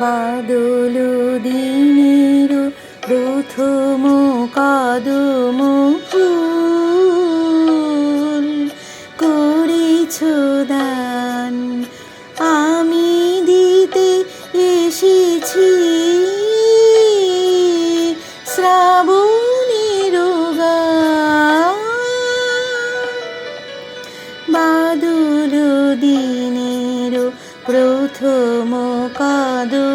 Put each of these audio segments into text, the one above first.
বাদল দিনের প্রথম কদম ফুল করেছ দান। আমি দিতে এসেছি শ্রাবণের বাদল দিনের প্রথম কদম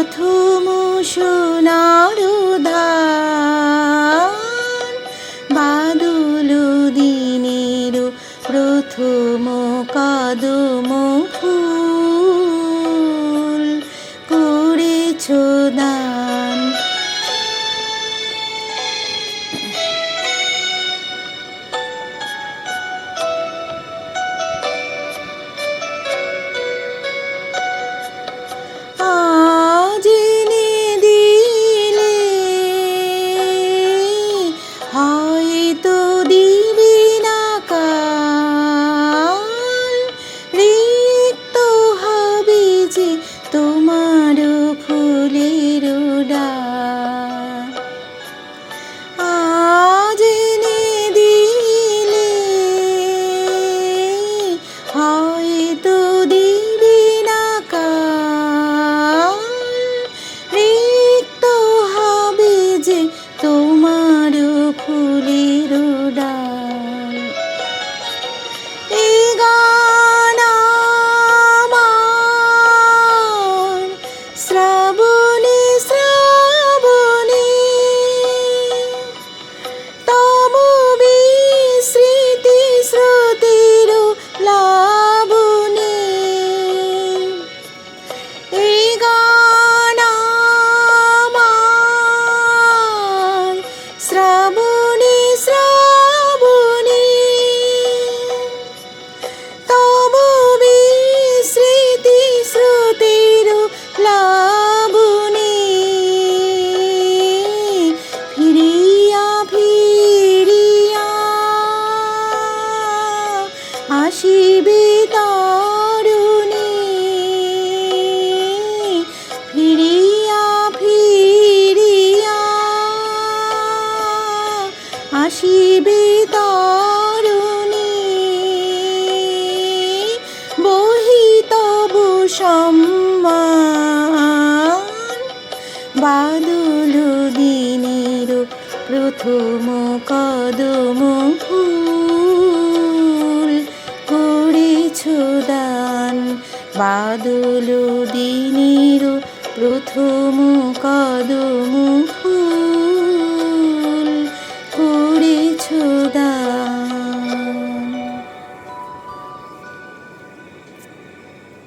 প্রথম সোনার ধান বাদল দিনের প্রথম কদম। আসিবে তারুণী। ফিরিয়া ফিরিয়া আসিবে তারুণী। বহি তবু সম্মান। বাদল দিনের প্রথম কদম ফুল দান বাদুলু দিনীর প্রথম কদমু